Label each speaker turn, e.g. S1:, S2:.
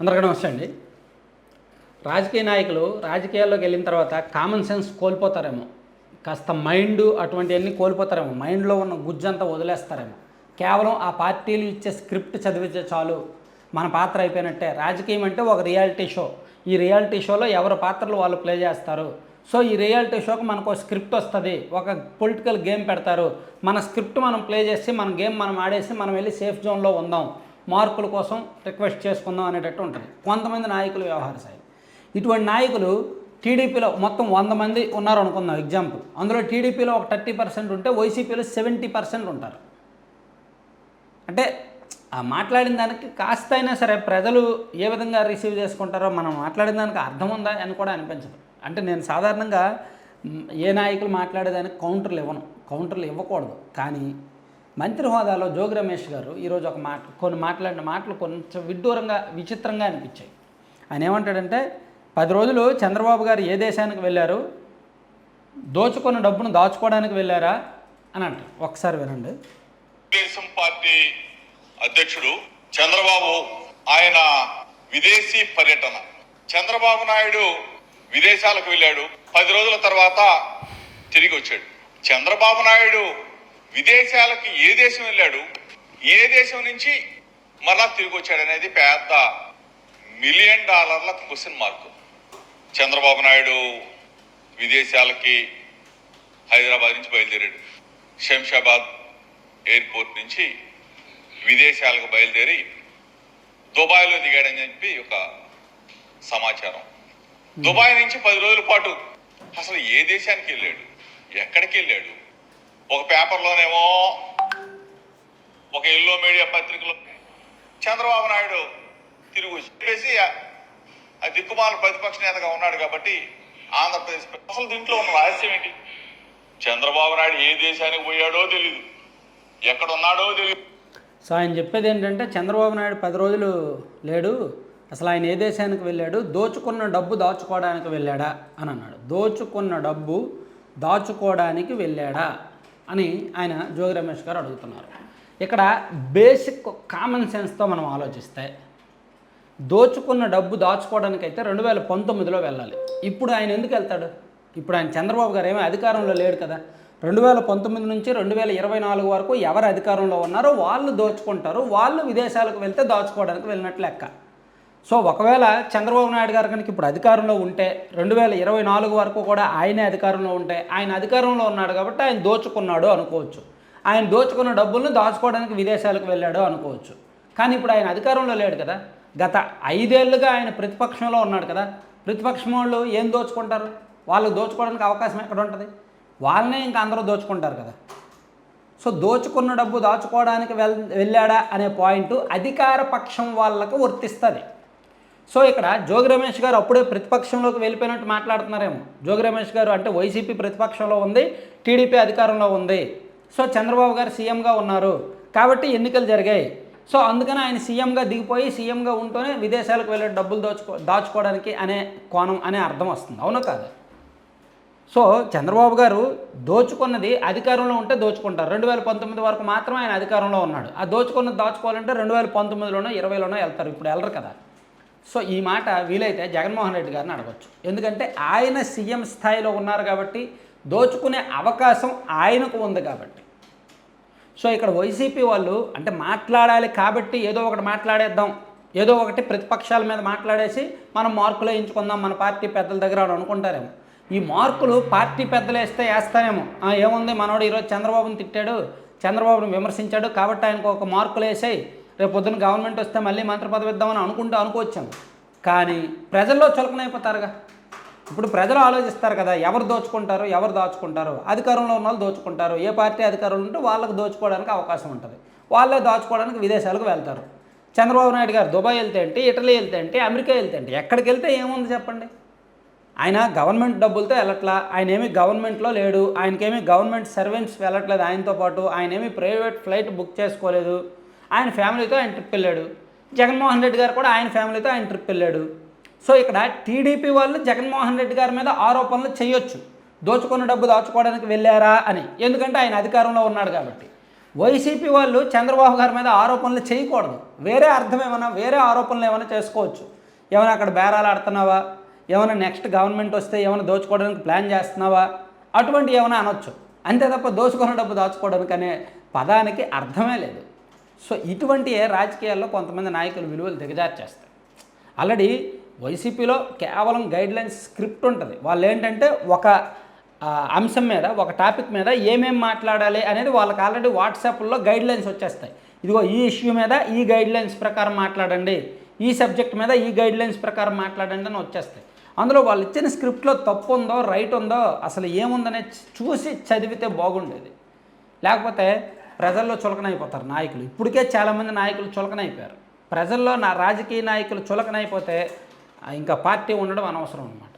S1: అందరికీ నమస్తే అండి. రాజకీయ నాయకులు రాజకీయాల్లోకి వెళ్ళిన తర్వాత కామన్ సెన్స్ కోల్పోతారేమో. కాస్త మైండ్ అటువంటివన్నీ కోల్పోతారేమో. మైండ్లో ఉన్న గుజ్జంతా వదిలేస్తారేమో. కేవలం ఆ పార్టీలు ఇచ్చే స్క్రిప్ట్ చదివితే చాలు. మన పాత్ర అయిపోయినట్టే. రాజకీయం అంటే ఒక రియాలిటీ షో ఈ రియాలిటీ షోలో ఎవరి పాత్రలు వాళ్ళు ప్లే చేస్తారు? సో ఈ రియాలిటీ షోకి మనకు స్క్రిప్ట్ వస్తుంది. ఒక పొలిటికల్ గేమ్ పెడతారు. మన స్క్రిప్ట్ మనం ప్లే చేసి మన గేమ్ మనం ఆడేసి మనం వెళ్ళి సేఫ్ జోన్లో ఉందాం. మార్కుల కోసం రిక్వెస్ట్ చేసుకుందాం అనేటట్టు ఉంటుంది. కొంతమంది నాయకులు వ్యవహార శైలి ఇటువంటి నాయకులు టీడీపీలో మొత్తం వంద మంది ఉన్నారు అనుకుందాం ఎగ్జాంపుల్ అందులో టీడీపీలో ఒక థర్టీ పర్సెంట్ ఉంటే వైసీపీలో సెవెంటీ పర్సెంట్ ఉంటారు. అంటే ఆ మాట్లాడిన దానికి కాస్త అయినా సరే ప్రజలు ఏ విధంగా రిసీవ్ చేసుకుంటారో మనం మాట్లాడిన దానికి అర్థం ఉందా అని కూడా అనిపించదు. అంటే నేను సాధారణంగా ఏ నాయకులు మాట్లాడేదానికి కౌంటర్లు ఇవ్వను. కౌంటర్లు ఇవ్వకూడదు. కానీ మంత్రి హోదాలో జోగి రమేష్ గారు ఈరోజు ఒక మాట కొన్ని మాట్లాడిన మాటలు కొంచెం విడ్డూరంగా విచిత్రంగా అనిపించాయి. ఆయన ఏమంటాడంటే పది రోజులు చంద్రబాబు గారు ఏ దేశానికి వెళ్ళారు? దోచుకున్న డబ్బును దాచుకోవడానికి వెళ్ళారా? అని అంటారు. ఒకసారి వినండి.
S2: తెలుగుదేశం పార్టీ అధ్యక్షుడు చంద్రబాబు ఆయన విదేశీ పర్యటన. చంద్రబాబు నాయుడు విదేశాలకు వెళ్ళాడు. పది రోజుల తర్వాత తిరిగి వచ్చాడు. చంద్రబాబు నాయుడు విదేశాలకి ఏ దేశం వెళ్ళాడు ఏ దేశం నుంచి మరలా తిరిగి వచ్చాడు అనేది పెద్ద మిలియన్ డాలర్ల క్వశ్చన్ మార్క్. చంద్రబాబు నాయుడు విదేశాలకి హైదరాబాద్ నుంచి బయలుదేరాడు. శంషాబాద్ ఎయిర్పోర్ట్ నుంచి విదేశాలకు బయలుదేరి దుబాయ్లో దిగాడని చెప్పి ఒక సమాచారం. దుబాయ్ నుంచి పది రోజుల పాటు అసలు ఏ దేశానికి వెళ్ళాడు ఎక్కడికి వెళ్ళాడు ఒక పేపర్లోనేమో ఒక ఎల్లో మీడియా పత్రికలో చంద్రబాబు నాయుడు తిరుగు చెప్పేసి ఆ- ఆ దిక్కుమాల ప్రతిపక్ష నేతగా ఉన్నాడు కాబట్టి ఆంధ్రప్రదేశ్ అసలు దీంట్లో ఉన్న రహస్యం ఏంటి? చంద్రబాబు నాయుడు ఏ దేశానికి పోయాడో తెలియదు ఎక్కడ ఉన్నాడో తెలియదు
S1: సో ఆయన చెప్పేది ఏంటంటే చంద్రబాబు నాయుడు పది రోజులు లేడు అసలు ఆయన ఏ దేశానికి వెళ్ళాడు? దోచుకున్న డబ్బు దాచుకోవడానికి వెళ్ళాడా? అని అన్నాడు. దోచుకున్న డబ్బు దాచుకోవడానికి వెళ్ళాడా? అని ఆయన జోగి రమేష్ గారు అడుగుతున్నారు. ఇక్కడ బేసిక్ కామన్ సెన్స్తో మనం ఆలోచిస్తే దోచుకున్న డబ్బు దాచుకోవడానికి అయితే రెండు వేల పంతొమ్మిదిలో వెళ్ళాలి. ఇప్పుడు ఆయన ఎందుకు వెళ్తాడు? ఇప్పుడు ఆయన చంద్రబాబు గారు ఏమీ అధికారంలో లేడు కదా. రెండు వేల పంతొమ్మిది నుంచి రెండు వేల ఇరవై నాలుగు వరకు ఎవరు అధికారంలో ఉన్నారో వాళ్ళు దోచుకుంటారు. వాళ్ళు విదేశాలకు వెళ్తే దాచుకోవడానికి వెళ్ళినట్లు లెక్క. సో ఒకవేళ చంద్రబాబు నాయుడు గారు కనుక ఇప్పుడు అధికారంలో ఉంటే రెండు వేల ఇరవై నాలుగు వరకు కూడా ఆయనే అధికారంలో ఉంటే ఆయన అధికారంలో ఉన్నాడు కాబట్టి ఆయన దోచుకున్నాడు అనుకోవచ్చు. ఆయన దోచుకున్న డబ్బులను దాచుకోవడానికి విదేశాలకు వెళ్ళాడు అనుకోవచ్చు. కానీ ఇప్పుడు ఆయన అధికారంలో లేడు కదా. గత ఐదేళ్ళుగా ఆయన ప్రతిపక్షంలో ఉన్నాడు కదా. ప్రతిపక్షం వాళ్ళు ఏం దోచుకుంటారు? వాళ్ళు దోచుకోవడానికి అవకాశం ఎక్కడ ఉంటుంది? వాళ్ళనే ఇంకా అందరూ దోచుకుంటారు కదా. సో దోచుకున్న డబ్బు దాచుకోవడానికి వెల్ వెళ్ళాడా అనే పాయింట్ అధికార పక్షం వాళ్ళకు వర్తిస్తుంది. సో ఇక్కడ జోగి రమేష్ గారు అప్పుడే ప్రతిపక్షంలోకి వెళ్ళిపోయినట్టు మాట్లాడుతున్నారేమో. జోగి రమేష్ గారు అంటే వైసీపీ ప్రతిపక్షంలో ఉంది టీడీపీ అధికారంలో ఉంది. సో చంద్రబాబు గారు సీఎంగా ఉన్నారు. కాబట్టి ఎన్నికలు జరిగాయి. సో అందుకని ఆయన సీఎంగా దిగిపోయి సీఎంగా ఉంటూనే విదేశాలకు వెళ్ళే డబ్బులు దోచుకో దాచుకోవడానికి అనే కోణం అనే అర్థం వస్తుంది. అవునా కాదు? సో చంద్రబాబు గారు దోచుకున్నది అధికారంలో ఉంటే దోచుకుంటారు. రెండు వేల పంతొమ్మిది వరకు మాత్రమే ఆయన అధికారంలో ఉన్నాడు. ఆ దోచుకున్నది దాచుకోవాలంటే రెండు వేల పంతొమ్మిదిలోనో ఇరవైలోనో వెళ్తారు. ఇప్పుడు వెళ్ళరు కదా. సో ఈ మాట వీలైతే జగన్మోహన్ రెడ్డి గారిని అడగచ్చు. ఎందుకంటే ఆయన సీఎం స్థాయిలో ఉన్నారు కాబట్టి దోచుకునే అవకాశం ఆయనకు ఉంది కాబట్టి. సో ఇక్కడ వైసీపీ వాళ్ళు అంటే మాట్లాడాలి కాబట్టి ఏదో ఒకటి మాట్లాడేద్దాం ఏదో ఒకటి ప్రతిపక్షాల మీద మాట్లాడేసి మనం మార్కులు వేయించుకుందాం మన పార్టీ పెద్దల దగ్గర అనుకుంటారేమో. ఈ మార్కులు పార్టీ పెద్దలు వేస్తే వేస్తారేమో. ఏముంది? మనోడు ఈరోజు చంద్రబాబుని తిట్టాడు చంద్రబాబును విమర్శించాడు కాబట్టి ఆయనకు ఒక మార్కులు వేసాయి. రేపు పొద్దున్న గవర్నమెంట్ వస్తే మళ్ళీ మంత్రి పదవి ఇద్దామని అనుకుంటూ అనుకోవచ్చాము కానీ ప్రజల్లో చులకనైపోతారుగా. ఇప్పుడు ప్రజలు ఆలోచిస్తారు కదా ఎవరు దోచుకుంటారు ఎవరు దాచుకుంటారు అధికారంలో ఉన్న వాళ్ళు దోచుకుంటారు ఏ పార్టీ అధికారులు ఉంటే వాళ్ళకు దోచుకోవడానికి అవకాశం ఉంటుంది. వాళ్ళే దాచుకోవడానికి విదేశాలకు వెళ్తారు. చంద్రబాబు నాయుడు గారు దుబాయ్ వెళ్తే ఏంటి ఇటలీ వెళ్తే ఏంటి అమెరికా వెళ్తే ఏంటి ఎక్కడికి వెళ్తే ఏముంది చెప్పండి? ఆయన గవర్నమెంట్ డబ్బులతో వెళ్ళట్లా ఆయన ఏమి గవర్నమెంట్లో లేడు ఆయనకేమి గవర్నమెంట్ సర్వెంట్స్ వెళ్ళట్లేదు ఆయనతో పాటు ఆయన ఏమి ప్రైవేట్ ఫ్లైట్ బుక్ చేసుకోలేదు ఆయన ఫ్యామిలీతో ఆయన ట్రిప్ వెళ్ళాడు. జగన్మోహన్ రెడ్డి గారు కూడా ఆయన ఫ్యామిలీతో ఆయన ట్రిప్ వెళ్ళాడు. సో ఇక్కడ టీడీపీ వాళ్ళు జగన్మోహన్ రెడ్డి గారి మీద ఆరోపణలు చేయొచ్చు. దోచుకున్న డబ్బు దాచుకోవడానికి వెళ్ళారా అని. ఎందుకంటే ఆయన అధికారంలో ఉన్నాడు కాబట్టి. వైసీపీ వాళ్ళు చంద్రబాబు గారి మీద ఆరోపణలు చేయకూడదు. వేరే అర్థం ఏమైనా వేరే ఆరోపణలు ఏమైనా చేసుకోవచ్చు. ఏమైనా అక్కడ బేరాలు ఆడుతున్నావా? ఏమైనా నెక్స్ట్ గవర్నమెంట్ వస్తే ఏమైనా దోచుకోవడానికి ప్లాన్ చేస్తున్నావా? అటువంటి ఏమైనా అనొచ్చు. అంతే తప్ప దోచుకున్న డబ్బు దాచుకోవడానికి అనే పదానికి అర్థమే లేదు. సో ఇటువంటి రాజకీయాల్లో కొంతమంది నాయకులు విలువలు దిగజార్చేస్తారు. ఆల్రెడీ వైసీపీలో కేవలం గైడ్లైన్స్ స్క్రిప్ట్ ఉంటుంది. వాళ్ళు ఏంటంటే ఒక అంశం మీద ఒక టాపిక్ మీద ఏమేమి మాట్లాడాలి అనేది వాళ్ళకి ఆల్రెడీ వాట్సాప్లో గైడ్లైన్స్ వచ్చేస్తాయి. ఇదిగో ఈ ఇష్యూ మీద ఈ గైడ్లైన్స్ ప్రకారం మాట్లాడండి. ఈ సబ్జెక్ట్ మీద ఈ గైడ్లైన్స్ ప్రకారం మాట్లాడండి అని వచ్చేస్తాయి. అందులో వాళ్ళు ఇచ్చిన స్క్రిప్ట్లో తప్పు ఉందో రైట్ ఉందో అసలు ఏముందనే చూసి చదివితే బాగుండేది. లేకపోతే ప్రజల్లో చులకనైపోతారు నాయకులు. ఇప్పటికే చాలామంది నాయకులు చులకనైపోయారు. ప్రజల్లో నా రాజకీయ నాయకులు చులకనైపోతే ఇంకా పార్టీ ఉండడం అనవసరం అనమాట